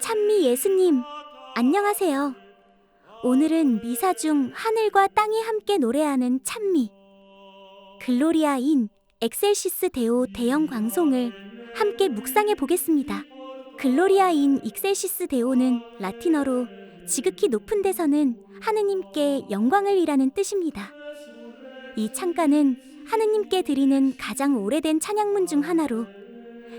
찬미 예수님, 안녕하세요. 오늘은 미사 중 하늘과 땅이 함께 노래하는 찬미, 글로리아 인 엑셀시스 데오 대형 광송을 함께 묵상해 보겠습니다. 글로리아 인 익셀시스 데오는 라틴어로 지극히 높은 데서는 하느님께 영광을 이라는 뜻입니다. 이 창가는 하느님께 드리는 가장 오래된 찬양문 중 하나로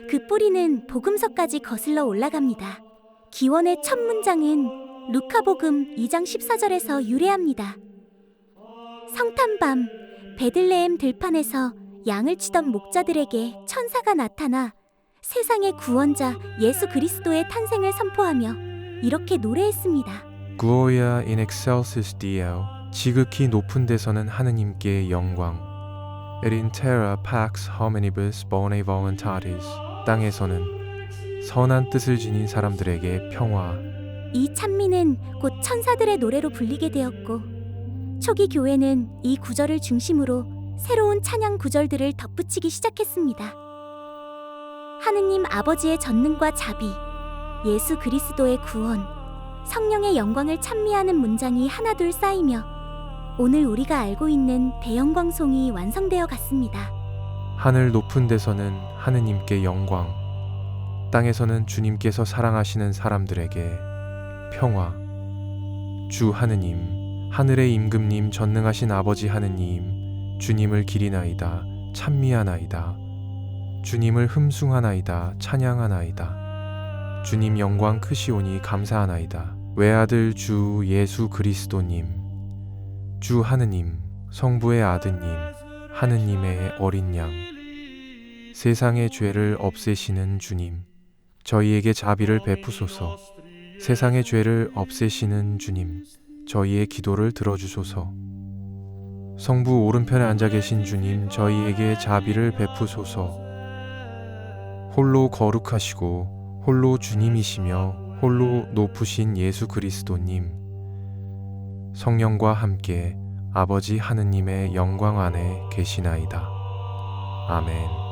그 뿌리는 복음서까지 거슬러 올라갑니다. 기원의 첫 문장은 루카복음 2장 14절에서 유래합니다. 성탄밤 베들레헴 들판에서 양을 치던 목자들에게 천사가 나타나 세상의 구원자 예수 그리스도의 탄생을 선포하며 이렇게 노래했습니다. Gloria in excelsis Deo 지극히 높은 데서는 하느님께 영광 Et in terra pax hominibus bone voluntatis 땅에서는 선한 뜻을 지닌 사람들에게 평화 이 찬미는 곧 천사들의 노래로 불리게 되었고 초기 교회는 이 구절을 중심으로 새로운 찬양 구절들을 덧붙이기 시작했습니다. 하느님 아버지의 전능과 자비, 예수 그리스도의 구원, 성령의 영광을 찬미하는 문장이 하나둘 쌓이며 오늘 우리가 알고 있는 대영광송이 완성되어 갔습니다. 하늘 높은 데서는 하느님께 영광 땅에서는 주님께서 사랑하시는 사람들에게 평화. 주 하느님 하늘의 임금님 전능하신 아버지 하느님 주님을 기리나이다 찬미하나이다. 주님을 흠숭하나이다 찬양하나이다. 주님 영광 크시오니 감사하나이다. 외아들 주 예수 그리스도님. 주 하느님 성부의 아드님 하느님의 어린 양. 세상의 죄를 없애시는 주님 저희에게 자비를 베푸소서. 세상의 죄를 없애시는 주님 저희의 기도를 들어주소서. 성부 오른편에 앉아 계신 주님 저희에게 자비를 베푸소서. 홀로 거룩하시고 홀로 주님이시며 홀로 높으신 예수 그리스도님. 성령과 함께 아버지 하느님의 영광 안에 계시나이다. 아멘.